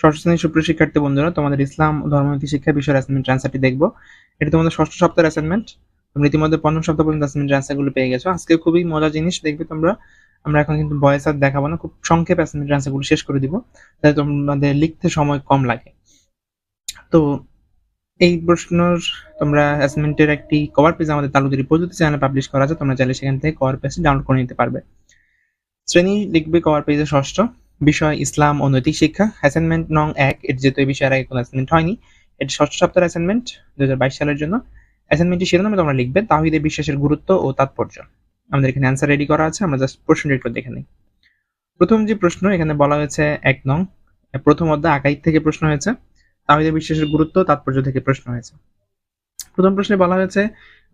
ষষ্ঠ শ্রেণির সুপ্রিয় শিক্ষার্থী বন্ধুরা, তোমাদের ইসলাম, ধর্মনীতি, শিক্ষা বিষয়ের অ্যাসাইনমেন্ট আনসারটি দেখব। এটা তোমাদের ষষ্ঠ সপ্তাহের অ্যাসাইনমেন্ট তোমরা ইতিমধ্যে পঞ্চম সপ্তাহ পর্যন্ত অ্যাসাইনমেন্ট আনসারগুলো পেয়ে গেছো। আজকে খুবই মজার জিনিস, দেখবে তোমরা, আমরা এখন কিন্তু ভয়েস আর দেখাবো না, খুব সংক্ষেপে অ্যাসাইনমেন্ট আনসারগুলো শেষ করে দিব, যাতে তোমাদের লিখতে সময় কম লাগে। তো এই প্রশ্নের তোমরা অ্যাসাইনমেন্টের একটি কভার পেজ আমাদের তালুদারি প্রযুক্তি চ্যানেলে পাবলিশ করা আছে, তোমরা চাইলে সেখান থেকে কভার পেজ ডাউনলোড করে নিতে পারবে। শ্রেণি লিখবে কভার পেজে ষষ্ঠ। বিষয়, ইসলাম ও নৈতিক শিক্ষা অ্যাসাইনমেন্ট নং এক, এর যেহেতু এই বিষয়ের আগে কোনো অ্যাসাইনমেন্ট হয়নি, এটি ষষ্ঠ সপ্তাহের অ্যাসাইনমেন্ট দুই হাজার বাইশ সালের জন্য। অ্যাসাইনমেন্টটি শিরোনামে তোমরা লিখবে তাহিদে বিশ্বাসের গুরুত্ব ও তাৎপর্য। আমাদের এখানে অ্যান্সার রেডি করা আছে, আমরা জাস্ট প্রশ্নটি একটু দেখে নিই। প্রথম যে প্রশ্ন, এখানে বলা হয়েছে এক নং, প্রথম অধ্যায় আকাইদ থেকে প্রশ্ন হয়েছে তাহিদে বিশ্বাসের গুরুত্ব তাৎপর্য থেকে প্রশ্ন হয়েছে। প্রথম প্রশ্নে বলা হয়েছে,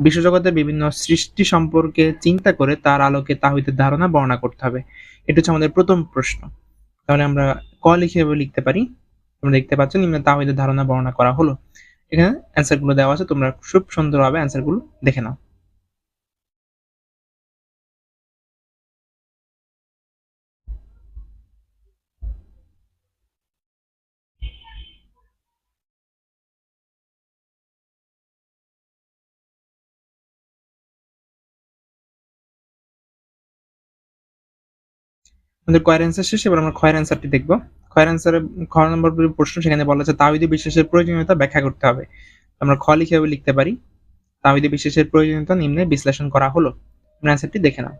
বিশ্বজগতের বিভিন্ন সৃষ্টি সম্পর্কে চিন্তা করে তার আলোকে তাহিদের ধারণা বর্ণনা করতে হবে। এটা হচ্ছে আমাদের প্রথম প্রশ্ন। তাহলে আমরা ক এভাবে লিখতে পারি। তোমরা দেখতে পাচ্ছ নিম্ন তাহিদের ধারণা বর্ণনা করা হলো। এখানে অ্যান্সারগুলো দেওয়া আছে, তোমরা খুব সুন্দরভাবে অ্যান্সারগুলো দেখে নাও। আমাদের কয়ের অ্যান্সার শেষ, এবার আমরা খয়ের অ্যান্সারটি দেখব। খয়ের অ্যান্সারে খ নম্বর প্রশ্ন, সেখানে বলা আছে তাহিদি বিশ্বাসের প্রয়োজনীয়তা ব্যাখ্যা করতে হবে। আমরা খ লিখে লিখতে পারি। তাহিদি বিশ্বাসের প্রয়োজনীয়তা নিম্নে বিশ্লেষণ করা হলো। অ্যান্সারটি দেখে নাও।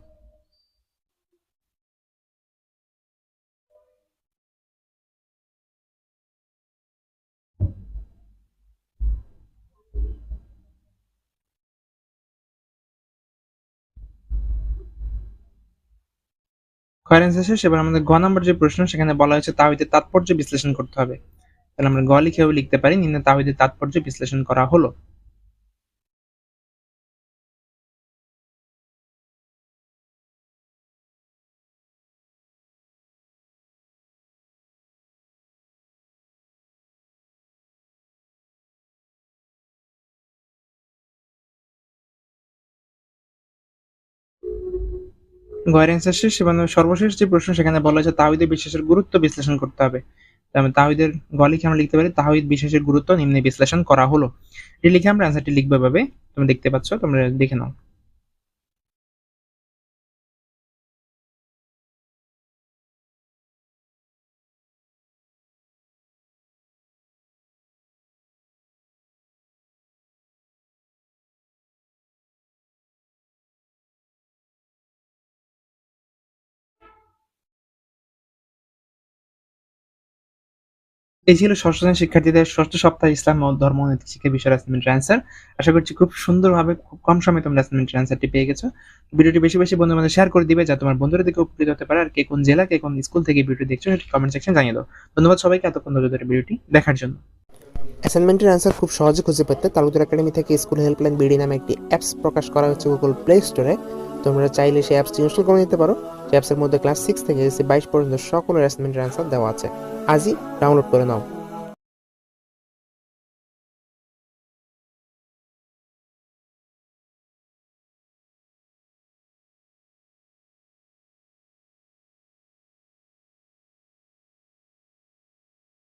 ক্ষয়ের অ্যান্সার এবার আমাদের গ নম্বর যে প্রশ্ন, সেখানে বলা হয়েছে তাহিদের তাৎপর্য বিশ্লেষণ করতে হবে। তাহলে আমরা গ লিখেও লিখতে পারি, নিম্নে তাহিদের তাৎপর্য বিশ্লেষণ করা হলো। গয়ের অ্যান্সার শেষ এবং সর্বশেষ যে প্রশ্ন সেখানে বলা হয়েছে তাহিদের বিশ্বাসের গুরুত্ব বিশ্লেষণ করতে হবে। তাহিদের গ লিখে আমরা লিখতে পারি তাহিদ বিশ্বাসের গুরুত্ব নিম্নে বিশ্লেষণ করা হলো। এটি লিখে আমরা অ্যান্সারটি লিখব ভাবে তুমি দেখতে পাচ্ছ, তোমরা দেখে নাও। এই ছিল ষষ্ঠ শ্রেণির শিক্ষার্থীদের ষষ্ঠ সপ্তাহ ইসলাম ও ধর্ম নীতি শিক্ষা বিষয়ের অ্যাসাইনমেন্টের অ্যান্সার আশা করছি খুব সুন্দরভাবে, খুব কম সময়ে তোমরা অ্যাসাইনমেন্টের অ্যান্সারটি পেয়ে গেছো। ভিডিওটি বেশি বেশি বন্ধু বান্ধব শেয়ার করে দিবে, যা তোমার বন্ধুরা থেকে উপকৃত হতে পারে, আর কে কোন জেলা, কে কোন স্কুল থেকে ভিডিও দেখছ, সেটি কমেন্ট সেকশন জানিয়ে দাও। ধন্যবাদ সবাইকে, এতক্ষণ ধরে ভিডিওটি দেখার জন্য। অ্যাসাইনমেন্টের অ্যান্সার খুব সহজে খুঁজে পেতে তালুকদার একাডেমি থেকে স্কুল হেল্পলাইন বিডি নামে একটি অ্যাপস প্রকাশ করা হচ্ছে গুগল প্লে স্টোরে তোমরা চাইলে সেই অ্যাপসটি ইনস্টল করে নিতে পারো। অ্যাপসের মধ্যে ক্লাস সিক্স থেকে এসে বাইশ পর্যন্ত সকলের অ্যাসাইনমেন্টের অ্যান্সার দেওয়া আছে। আজই ডাউনলোড করে নাও।